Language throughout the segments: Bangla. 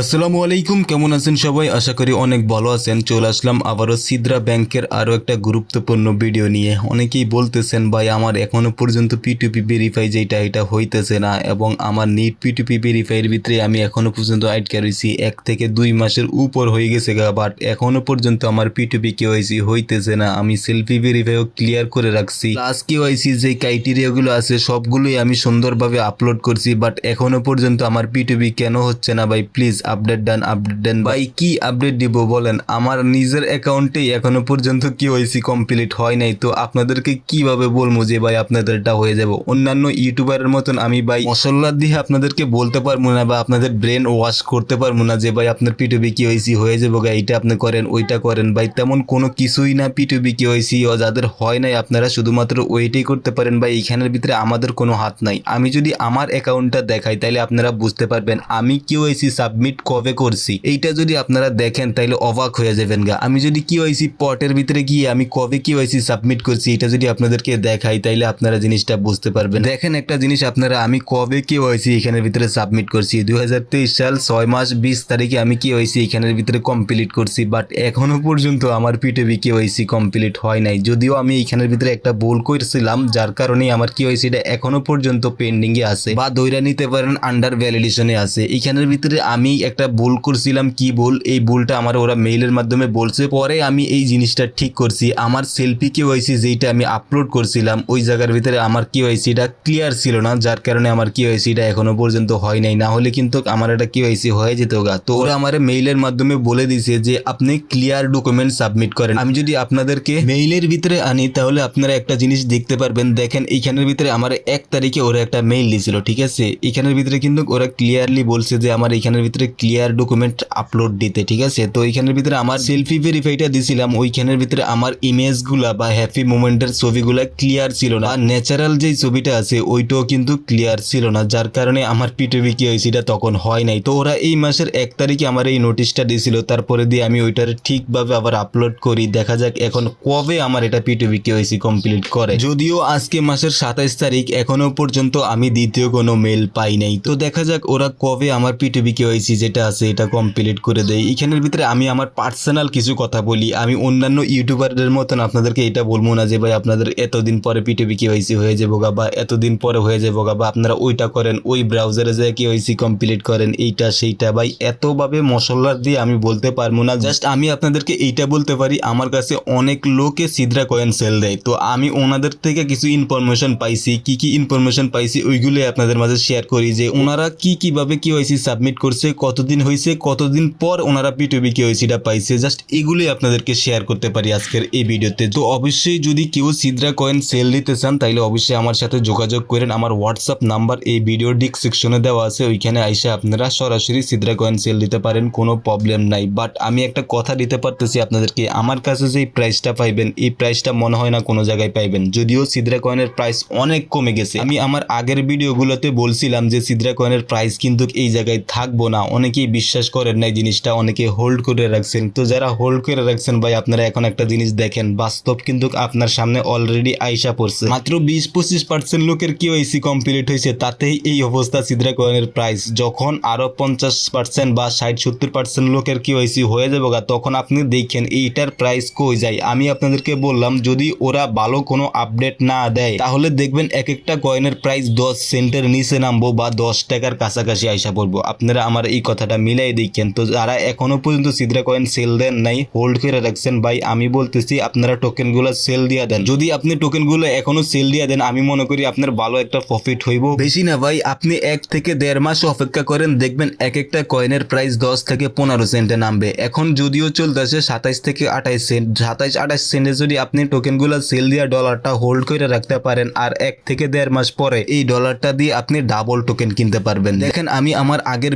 আসসালামু আলাইকুম, কেমন আছেন সবাই? আশা করি অনেক ভালো আছেন। চলে আসলাম আবারও সিদ্রা ব্যাংকের আরও একটা গুরুত্বপূর্ণ ভিডিও নিয়ে। অনেকেই বলতেছেন, ভাই, আমার এখনও পর্যন্ত পিটুপি ভেরিফাই যেটা, এটা হইতেছে না এবং আমার নিট পিটুপি ভেরিফাইয়ের ভিতরে আমি এখনও পর্যন্ত আটকে রয়েছি। এক থেকে দুই মাসের উপর হয়ে গেছে গা বাট এখনও পর্যন্ত আমার পিটুপি কে কেওয়াইসি হইতেছে না। আমি সেলফি ভেরিফাইও ক্লিয়ার করে রাখছি। প্লাস কেওয়াইসি যে ক্রাইটেরিয়াগুলো আছে, সবগুলোই আমি সুন্দরভাবে আপলোড করছি বাট এখনও পর্যন্ত আমার পিটুপি কেন হচ্ছে না, ভাই? প্লিজ আপডেট দেন আপডেট দেন। ভাই, কি আপডেট দিব বলেন? আমার নিজের অ্যাকাউন্টেই এখনও পর্যন্ত কেওয়াইসি কমপ্লিট হয় নাই। তো আপনাদেরকে কীভাবে বলব যে, ভাই, আপনাদেরটা হয়ে যাবে? অন্যান্য ইউটিউবারের মতন আমি, ভাই, মশলা দিয়ে আপনাদেরকে বলতে পারব না বা আপনাদের ব্রেন ওয়াশ করতে পারব না যে, ভাই, আপনার পিটুবি কেওয়াইসি হয়ে যাব গা এইটা আপনি করেন, ওইটা করেন। ভাই, তেমন কোনো কিছুই না পিটুবি কেওয়াইসি যাদের হয় নাই, আপনারা শুধুমাত্র ওইটাই করতে পারেন। ভাই, এইখানের ভিতরে আমাদের কোনো হাত নাই। আমি যদি আমার অ্যাকাউন্টটা দেখাই, তাহলে আপনারা বুঝতে পারবেন, আমি কিওআইসি সাবমিট কবে করছি? এইটা যদি আপনারা দেখেন তাহলে অবাক হয়ে যাবেন গা। আমি যদি কিওআইসি পটের ভিতরে গিয়ে আমি কবে কিওআইসি সাবমিট করছি এটা যদি আপনাদেরকে দেখাই, তাইলে আপনারা জিনিসটা বুঝতে পারবেন। দেখেন একটা জিনিস আপনারা, আমি কবে কিওআইসি এখানের ভিতরে সাবমিট করছি? দু হাজার তেইশ সাল ছয় মাস বিশ তারিখে আমি কিওআইসি এখানের ভিতরে কমপ্লিট করছি বাট এখনও পর্যন্ত আমার পিটিভি কিওআইসি কমপ্লিট হয় নাই। যদিও আমি এখানের ভিতরে একটা ভুল করছিলাম, যার কারণে আমার কিওআইসিটা এখনও পর্যন্ত পেন্ডিং এ আছে, বা দইরা নিতে পারেন আন্ডার ভ্যালিডেশনে আছে। এখানের ভিতরে আমি একটা ভুল করছিলাম, কি ভুল? এই ভুলটা আমার ওরা মেইলের মাধ্যমে বলছে। পরে আমি এই জিনিসটা ঠিক করছি। আমার সেলফি কিওআইসি যেটা আমি আপলোড করছিলাম, ওই জায়গার ভিতরে আমার কিওআইসিটা ক্লিয়ার ছিল না, যার কারণে আমার কিওআইসিটা এখনও পর্যন্ত হয় নাই। না হলে কিন্তু আমার এটা কিওআইসি হয়ে যেত গা। তো ওরা আমার মেইলের মাধ্যমে বলে দিছে যে, আপনি ক্লিয়ার ডকুমেন্ট সাবমিট করেন। আমি যদি আপনাদেরকে মেইলের ভিতরে আনি, তাহলে আপনারা একটা জিনিস দেখতে পারবেন। দেখেন, এইখানের ভিতরে আমার এক তারিখে ওরা একটা মেইল দিছিল, ঠিক আছে? এখানের ভিতরে কিন্তু ওরা ক্লিয়ারলি বলছে যে, আমার এখানের ভিতরে ক্লিয়ার ডকুমেন্ট আপলোড দিতে, ঠিক আছে? তো এইখানের ভিতরে আমার সেলফি ভেরিফাইটা দিছিলাম, ওইখানের ভিতরে আমার ইমেজগুলা বা হ্যাপি মোমেন্টের ছবিগুলা ক্লিয়ার ছিল না। ন্যাচারাল যেই ছবিটা আছে, ওইটাও কিন্তু ক্লিয়ার ছিল না, যার কারণে আমার পিটিভি কি হয়েছে এটা তখন হয় নাই। তো ওরা এই মাসের এক তারিখে আমার এই নোটিশটা দিয়েছিল তারপরে দিয়ে আমি ওইটার ঠিকভাবে আবার আপলোড করি। দেখা যাক এখন কবে আমার এটা পিটিভি কি হয়েছে কমপ্লিট করে। যদিও আজকে মাসের সাতাইশ তারিখ, এখনও পর্যন্ত আমি দ্বিতীয় কোনো মেল পাই নাই। তো দেখা যাক ওরা কবে আমার পিটিভি কে হয়েছি যেটা আছে, এটা কমপ্লিট করে দেয় এখানের ভিতরে আমি আমার পার্সোনাল কিছু কথা বলি। আমি অন্যান্য ইউটিউবারদের মতন আপনাদেরকে এটা বলব না যে, ভাই, আপনাদের এতদিন পরে পিটিভি কে হয়েছি, হয়ে যাব গা, বা এতদিন পরে হয়ে যাব গা, বা আপনারা ওইটা করেন, ওই ব্রাউজারে যে কে হয়েছি কমপ্লিট করেন, এইটা, সেইটা। ভাই, এতভাবে মশলার দিয়ে আমি বলতে পারব না। জাস্ট আমি আপনাদেরকে এইটা বলতে পারি, আমার কাছে অনেক লোকে সিদ্রা কয়েন সেল দেয়। তো আমি ওনাদের থেকে কিছু ইনফরমেশন পাইছি, কি কি ইনফরমেশন পাইছি, ওইগুলোই আপনাদের মাঝে শেয়ার করি যে, ওনারা কি কীভাবে কি হয়েছে সাবমিট করছে কতদিন হয়েছে কতদিন পর ওনারা পিটিভি কি হয়েছেটা পাইছে জাস্ট এগুলোই আপনাদেরকে শেয়ার করতে পারি আজকের এই ভিডিওতে। তো অবশ্যই যদি কেউ সিদ্রা কয়েন সেল দিতে চান তাহলে অবশ্যই আমার সাথে যোগাযোগ করেন। আমার হোয়াটসঅ্যাপ নাম্বার এই ভিডিওর ডিসক্রিপশনে দেওয়া আছে, ওইখানে আইসে আপনারা সরাসরি সিদ্রা কয়েন সেল দিতে পারেন, কোনো প্রবলেম নাই। বাট আমি একটা কথা দিতে পারতেছি আপনাদেরকে, আমার কাছে যে প্রাইসটা পাইবেন, এই প্রাইসটা মনে হয় না কোনো জায়গায় পাইবেন। যদিও সিদ্রা কয়েনের প্রাইস অনেক কমে গেছে। আমি আমার আগের ভিডিওগুলোতে বলছিলাম যে সিদ্রা কয়েনের প্রাইস কিন্তু এই জায়গায় থাকব না অনেকেই বিশ্বাস করেন না এই জিনিসটা অনেকে হোল্ড করে রাখছেন। তো যারা হোল্ড করে রাখছেন ভাই, আপনারা এখন একটা জিনিস দেখেন, বাস্তব কিন্তু আপনার সামনে অলরেডি আইসা পড়ছে। মাত্র বিশ পঁচিশ পার্সেন্ট লোকের কি হয়েছে কমপ্লিট হয়েছে, তাতেই এই অবস্থা সিদ্রা কয়েনের প্রাইস যখন আরও পঞ্চাশ পার্সেন্ট বা ষাট সত্তর পার্সেন্ট লোকের কি হয়েছে হয়ে যাবে তখন আপনি দেখেন এইটার প্রাইস কই যায়। আমি আপনাদেরকে বললাম, যদি ওরা ভালো কোনো আপডেট না দেয়, তাহলে দেখবেন এক একটা কয়েনের প্রাইস দশ সেন্টের নিচে নামবো বা দশ টাকার কাছাকাছি আইসা পড়ব। আপনারা আমার এই কথাটা মিলাই দেখেন। তো যারা এখনও পর্যন্ত সিদ্রা কয়েন সেল দেন নাই হোল্ড করে রাখছেন, ভাই, আমি বলতেছি আপনারা টোকেনগুলো সেল দিয়ে দেন। যদি আপনি টোকেনগুলো এখনও সেল দিয়ে দেন, আমি মনে করি আপনার ভালো একটা প্রফিট হইব। বেশি না, ভাই, আপনি এক থেকে দেড় মাস অপেক্ষা করেন, দেখবেন এক একটা কয়েনের প্রাইস দশ থেকে পনেরো সেন্টে নামবে। এখন যদিও চলতেছে সাতাইশ থেকে আঠাইশ সেন্ট সাতাইশ, আঠাইশ সেন্টে যদি আপনি টোকেনগুলো সেল দিয়ে ডলারটা হোল্ড করে রাখতে পারেন, আর এক থেকে দেড় মাস পরে এই ডলারটা দিয়ে আপনি ডাবল টোকেন কিনতে পারবেন। দেখেন, আমি আমার আগের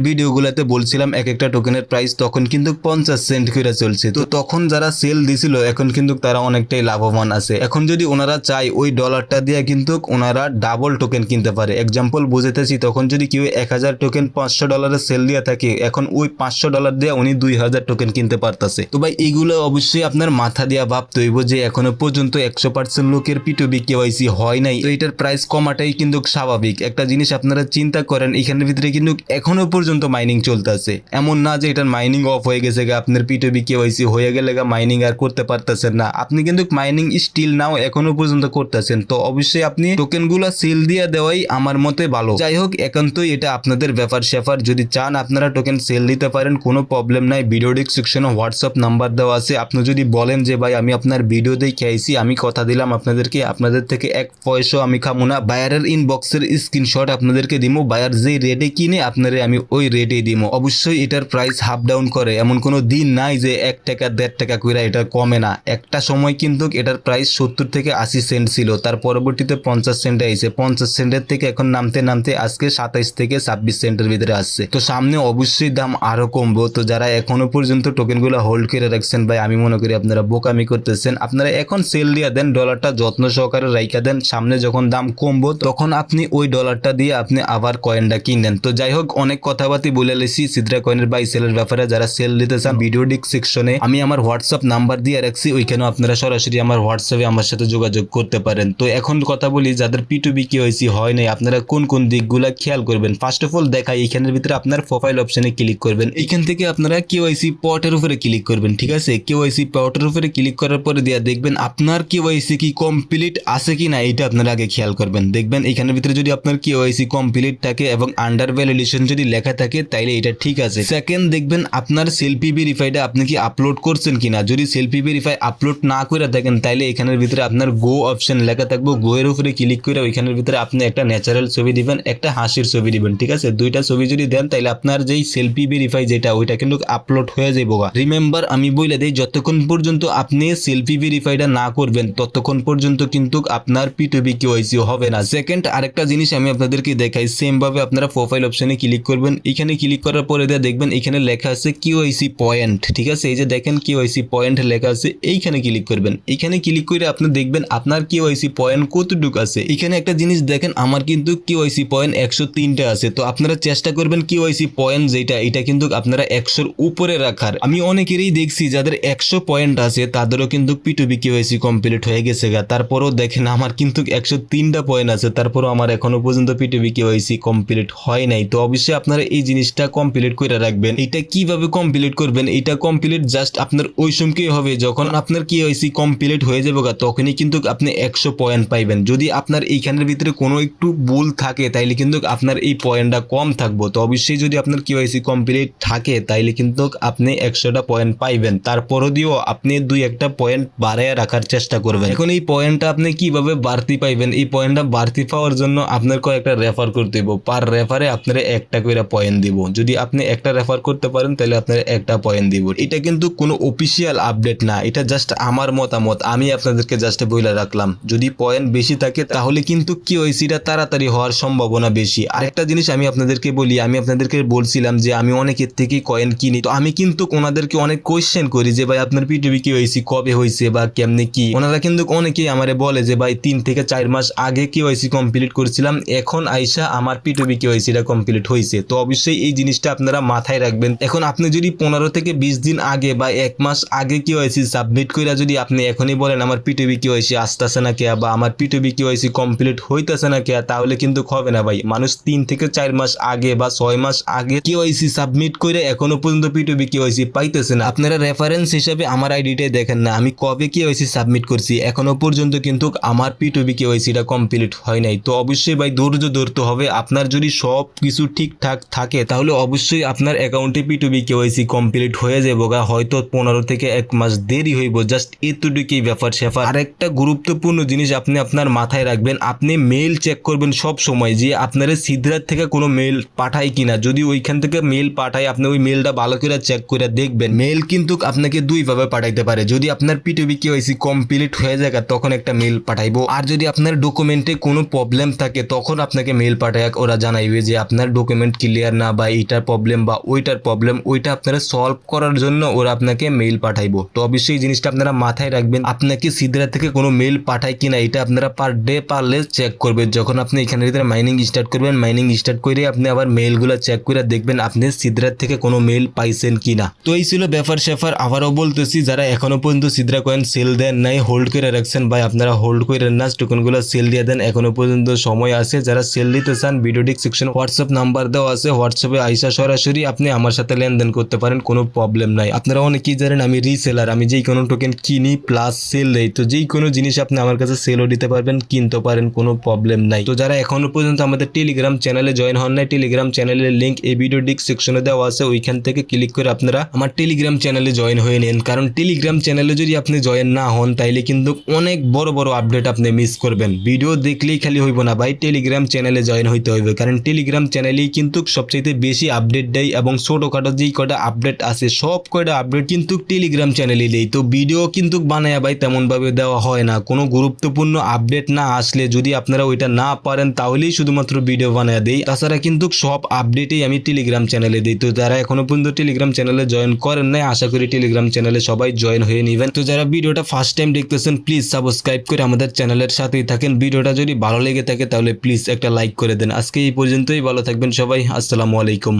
ভিডিওগুলোতে বলছিলাম এক একটা টোকেনের প্রাইস তখন কিন্তু পঞ্চাশ সেন্ট করে চলছে। তো তখন যারা সেল দিছিল, এখন কিন্তু তারা অনেকটাই লাভবান আছে। এখন যদি ওনারা চায়, ওই ডলারটা দিয়ে কিন্তু ওনারা ডাবল টোকেন কিনতে পারে। এক্সাম্পল বুঝাইতেছি, তখন যদি কেউ এক হাজার টোকেন পাঁচশো ডলারের সেল দিয়ে থাকে, এখন ওই পাঁচশো ডলার দিয়ে উনি দুই হাজার টোকেন কিনতে পারতেছে। তো ভাই এইগুলো অবশ্যই আপনার মাথা দিয়া ভাবতে হইব যে, এখনও পর্যন্ত একশো পার্সেন্ট লোকের পিটুবি কেওয়াইসি হয় নাই। তো এটার প্রাইস কমাটাই কিন্তু স্বাভাবিক। একটা জিনিস আপনারা চিন্তা করেন, এখানের ভিতরে কিন্তু এখনও পর্যন্ত মাইনিং চলতেছে। এমন না যে এটার মাইনিং অফ হয়ে গেছে আপনার পিটবি কেওয়াইসি হয়ে গেলে মাইনিং আর করতে পারতেছেন না। আপনি কিন্তু মাইনিং স্টিল নাও এখনও পর্যন্ত করতেছেন। তো অবশ্যই আপনি টোকেনগুলো সেল দিয়ে দেওয়াই আমার মতে ভালো। যাই হোক, একান্তই এটা আপনাদের ব্যাপার স্যাপার। যদি চান আপনারা টোকেন সেল দিতে পারেন, কোনো প্রবলেম নাই। ভিডিও ডিসক্রিপশনে হোয়াটসঅ্যাপ নাম্বার দেওয়া আছে। আপনি যদি বলেন যে, ভাই, আমি আপনার ভিডিও দিয়ে খেয়েছি আমি কথা দিলাম আপনাদেরকে, আপনাদের থেকে এক পয়সাও আমি খামো না। বায়ারের ইনবক্সের স্ক্রিনশট আপনাদেরকে দিব বায়ার যে রেটে কিনে, আপনারে আমি ওই রেটেই দিব অবশ্যই এটার প্রাইস হাফ ডাউন করে। এমন কোনো দিন নাই যে এক টাকা, দেড় টাকা কইরা এটা কমে না। একটা সময় কিন্তু এটার প্রাইস সত্তর থেকে আশি সেন্ট ছিল। তার পরবর্তীতে পঞ্চাশ সেন্টে আইছে। পঞ্চাশ সেন্টের থেকে এখন নামতে নামতে আজকে সাতাইশ থেকে ছাব্বিশ সেন্টের ভিতরে আসছে। তো সামনে অবশ্যই দাম আরও কমবো। তো যারা এখনও পর্যন্ত টোকেনগুলো হোল্ড করে রাখছেন, ভাই, আমি মনে করি আপনারা বোকামি করতেছেন। আপনারা এখন সেল দিয়ে দেন ডলারটা যত্ন সহকারে রাইখা দেন। সামনে যখন দাম কমবো, তখন আপনি ওই ডলারটা দিয়ে আপনি আবার কয়েনটা কিনেন। তো যাই হোক, অনেক কথাবার্তি বলে লেছি সিদ্রা কয়েনের বাই সেলের ব্যাপারে যারা সেল নিতে চান ভিডিও ডিক সেকশনে আমি আমার হোয়াটসঅ্যাপ নাম্বার দিয়ে রাখছি, ওইখানে আপনারা সরাসরি আমার হোয়াটসঅ্যাপে আমার সাথে যোগাযোগ করতে পারেন। তো এখন কথা বলি, যাদের পিটুবি কেওয়াইসি হয় নাই, আপনারা কোন কোন দিকগুলা খেয়াল করবেন? ফার্স্ট অফ অল দেখাই, এখানের ভিতরে আপনার প্রোফাইল অপশনে ক্লিক করবেন। এখান থেকে আপনারা কেওয়াইসি পটের উপরে ক্লিক করবেন, ঠিক আছে? কেওয়াইসি পটের উপরে ক্লিক করার পরে দিয়া দেখবেন, আপনার কেওয়াইসি কি কমপ্লিট আছে কি না এটা আপনারা আগে খেয়াল করবেন। দেখবেন, এখানের ভিতরে যদি আপনার কেওয়াইসি কমপ্লিট থাকে এবং আন্ডার ভ্যালিডেশন যদি লেখা থাকে, তাইলে এটা ঠিক আছে। সেকেন্ড দেখবেন আপনার সেলফি ভেরিফাইটা আপনি কি আপলোড করছেন কিনা? যদি সেলফি ভেরিফাই আপলোড না করে থাকেন, তাইলে এখানের ভিতরে আপনার গো অপশন লেখা থাকব। গো এর উপরে ক্লিক করে ওইখানের ভিতরে আপনি একটা ন্যাচারাল ছবি দিবেন, একটা হাসির ছবি দিবেন, ঠিক আছে? দুইটা ছবি যদি দেন তাহলে আপনার যেই সেলফি ভেরিফাই যেটা, ওইটা কিন্তু আপলোড হয়ে যাইব রিমেম্বার আমি বলে দিই, যতক্ষণ পর্যন্ত আপনি সেলফি ভেরিফাইটা না করবেন, ততক্ষণ পর্যন্ত কিন্তু আপনার পিটুবি কেওয়াইসি হবে না। সেকেন্ড আরেকটা জিনিস আমি আপনাদেরকে দেখাই। সেম ভাবে আপনারা প্রোফাইল অপশনে ক্লিক করবেন। এখানে ক্লিক করার পরে দিয়ে দেখবেন এখানে লেখা আছে কিওআইসি পয়েন্ট ঠিক আছে? এই যে দেখেন কিওআইসি পয়েন্ট লেখা আছে, এইখানে ক্লিক করবেন। এইখানে ক্লিক করে আপনি দেখবেন আপনার কিওআইসি পয়েন্ট কতটুকু আছে। এখানে একটা জিনিস দেখেন, আমার কিন্তু কিওআইসি পয়েন্ট একশো তিনটা আছে। তো আপনারা চেষ্টা করবেন কিওআইসি পয়েন্ট যেটা, এটা কিন্তু আপনারা একশোর উপরে রাখার। আমি অনেকেরই দেখছি যাদের একশো পয়েন্ট আছে, তাদেরও কিন্তু পিটুবি কিওআইসি কমপ্লিট হয়ে গেছে গা। তারপরেও দেখেন, আমার কিন্তু একশো তিনটা পয়েন্ট আছে। তারপরও আমার এখনও পর্যন্ত পিটুবি কেওয়াইসি কমপ্লিট হয় নাই। তো অবশ্যই আপনারা এই জিনিসটা কমপ্লিট করে রাখবেন। এটা কীভাবে কমপ্লিট করবেন? এটা কমপ্লিট জাস্ট আপনার ওই সময়ই হবে। যখন আপনার কেওয়াইসি কমপ্লিট হয়ে যাবে তখনই কিন্তু আপনি একশো পয়েন্ট পাইবেন। যদি আপনার এইখানের ভিতরে কোনো একটু ভুল থাকে, তাইলে কিন্তু আপনার এই পয়েন্টটা কম থাকব। তো অবশ্যই যদি আপনার কেওয়াইসি কমপ্লিট থাকে, তাইলে কিন্তু আপনি একশোটা পয়েন্ট পাইবেন। তারপরও দিয়েও আপনি দুই একটা পয়েন্ট বাড়ায় রাখার চেষ্টা করবেন। এখন এই পয়েন্টটা আপনি কীভাবে বাড়তি পাইবেন? এই পয়েন্টটা বাড়তি পাওয়ার জন্য আপনার কয়েকটা রেফার করতে দিব পার রেফারে আপনার একটা করে পয়েন্ট দিব। যদি আপনি একটা রেফার করতে পারেন, তাহলে আপনার একটা পয়েন্ট দিব। এটা কিন্তু কোনো অফিসিয়াল আপডেট না। এটা জাস্ট আমার মতামত। আমি আপনাদেরকে জাস্ট বইলা রাখলাম। যদি পয়েন্ট বেশি থাকে, তাহলে কিন্তু কি ওইসিটা তাড়াতাড়ি হওয়ার সম্ভাবনা বেশি। আরেকটা জিনিস আমি আপনাদেরকে বলি, আমি আপনাদেরকে বলছিলাম যে আমি অনেকের থেকে কয়েন কিনি। তো আমি কিন্তু ওনাদেরকে অনেক কোয়েশ্চেন করি যে, ভাই, আপনার পিটিভি কি হয়েছি কবে হয়েছে বা কেমনে কি? ওনারা কিন্তু অনেকেই আমারে বলে যে, ভাই, তিন থেকে চার মাস আগে কেওয়াইসি কমপ্লিট করেছিলাম। এখন আইসা আমার পিটুবি কেওয়াইসিটা কমপ্লিট হয়েছে। তো অবশ্যই এই জিনিসটা আপনারা মাথায় রাখবেন। এখন আপনি যদি পনেরো থেকে বিশ দিন আগে বা এক মাস আগে কেওয়াইসি সাবমিট করে যদি আপনি এখনই বলেন, আমার পিটুবি কেওয়াইসি আসতেছে না কেয়া বা আমার পিটুবি কেওয়াইসি কমপ্লিট হইতেছে না কেয়া, তাহলে কিন্তু হবে না ভাই। মানুষ তিন থেকে চার মাস আগে বা ছয় মাস আগে কেওয়াইসি সাবমিট করে এখনও পর্যন্ত পিটুবি কেওয়াইসি পাইতেছে না। আপনারা রেফারেন্স হিসেবে আমার আইডিটাই দেখেন না, আমি কবে কেওয়াইসি সাবমিট করছি, এখনও পর্যন্ত কিন্তু আমার পিটুবি এটা কমপ্লিট হয় নাই। তো অবশ্যই ভাই ধৈর্য ধরতে হবে। আপনার যদি সব কিছু ঠিকঠাক থাকে, তাহলে অবশ্যই আপনার অ্যাকাউন্টে পিটুবি কেওয়াইসি কমপ্লিট হয়ে যাব গা। হয়তো পনেরো থেকে এক মাস দেরি হইব। জাস্ট এতটুকুই ব্যাপার স্যাপার। আরেকটা গুরুত্বপূর্ণ জিনিস আপনি আপনার মাথায় রাখবেন। আপনি মেল চেক করবেন সব সময় যে আপনার সিদ্ধার থেকে কোনো মেল পাঠায় কিনা। যদি ওইখান থেকে মেল পাঠায়, আপনি ওই মেলটা ভালো করে চেক করে দেখবেন। মেল কিন্তু আপনাকে দুইভাবে পাঠাইতে পারে। যদি আপনার পিটুবি কেওয়াইসি কমপ্লিট হয়ে যায় তখন একটা মেল পাঠাইবো। আর যদি আপনার ডকুমেন্টে কোনো প্রবলেম থাকে, তখন আপনাকে মেল পাঠায়। ওরা জানাইবে যে আপনার ডকুমেন্ট ক্লিয়ার না বা এইটার প্রবলেম বা ওইটার প্রবলেম ওইটা আপনারা সলভ করার জন্য ওরা আপনাকে মেল পাঠাইবো। তো অবশ্যই এই জিনিসটা আপনারা মাথায় রাখবেন, আপনাকে সিদ্রা থেকে কোনো মেল পাঠায় কিনা এটা আপনারা পার ডে পারলে চেক করবেন। যখন আপনি এখানে মাইনিং স্টার্ট করবেন মাইনিং স্টার্ট করে আপনি আবার মেইলগুলো চেক করে দেখবেন আপনি সিদ্রার থেকে কোনো মেল পাইছেন কিনা। তো এই ছিল ব্যাপার স্যাপার, আবারও বলতেছি, যারা এখনও পর্যন্ত সিদ্রা কয়েন সেল দেন নাই হোল্ড করে রাখছেন ভাই আপনারা হোল্ড করে না টোকনগুলো সেল দিয়ে দেন, এখনও পর্যন্ত সময় আছে। যারা সেল দিতে চান ভিডিও ডিসক্রিপশন হোয়াটসঅ্যাপ নাম্বার দেওয়া আছে হোয়াটসঅ্যাপে আইসা সরাসরি আপনি আমার সাথে লেনদেন করতে পারেন, কোনো প্রবলেম নাই। আপনারা অনেকেই জানেন, আমি রিসেলার আমি যেই কোনো টোকেন কিনি প্লাস সেল দেই, তো যেই কোনো জিনিস আপনি আমার কাছে সেলও দিতে পারবেন কিনতে পারেন, কোনো প্রবলেম নাই। তো যারা এখনও পর্যন্ত আমাদের টেলিগ্রাম চ্যানেলে জয়েন হন নাই টেলিগ্রাম চ্যানেলের লিঙ্ক এই ভিডিও ডিসক্রিপশনে দেওয়া আছে, ওইখান থেকে ক্লিক করে আপনারা আমার টেলিগ্রাম চ্যানেলে জয়েন হয়ে নেন। কারণ টেলিগ্রাম চ্যানেলে যদি আপনি জয়েন না হন, তাইলে কিন্তু অনেক বড় বড় আপডেট আপনি মিস করবেন। ভিডিও দেখলেই খালি হইব না, ভাই। টেলিগ্রাম চ্যানেলে জয়েন হইতে হবে কারণ টেলিগ্রাম চ্যানেলেই কিন্তু সবচেয়ে বেশি আপডেট দেয় এবং ছোটোখাটো যেই কটা আপডেট আছে, সব কয়টা আপডেট কিন্তু টেলিগ্রাম চ্যানেলে দেয় তো ভিডিও কিন্তু বানায় ভাই তেমনভাবে দেওয়া হয় না। কোনো গুরুত্বপূর্ণ আপডেট না আসলে যদি আপনারা ওইটা না পারেন, তাহলেই শুধুমাত্র ভিডিও বানায় দেই। তাছাড়া কিন্তু সব আপডেটেই আমি টেলিগ্রাম চ্যানেলে দিই। তো যারা এখনও পর্যন্ত টেলিগ্রাম চ্যানেলে জয়েন করেন নাই, আশা করি টেলিগ্রাম চ্যানেলে সবাই জয়েন হয়ে নেবেন। তো যারা ভিডিওটা ফার্স্ট টাইম দেখতেছেন প্লিজ সাবস্ক্রাইব করে আমাদের চ্যানেলের সাথেই থাকেন। ভিডিওটা যদি ভালো লেগে থাকে, তাহলে প্লিজ একটা লাইক করে দেন। আজকে এই পর্যন্তই, ভালো থাকবেন সবাই। আসসালামু আলাইকুম।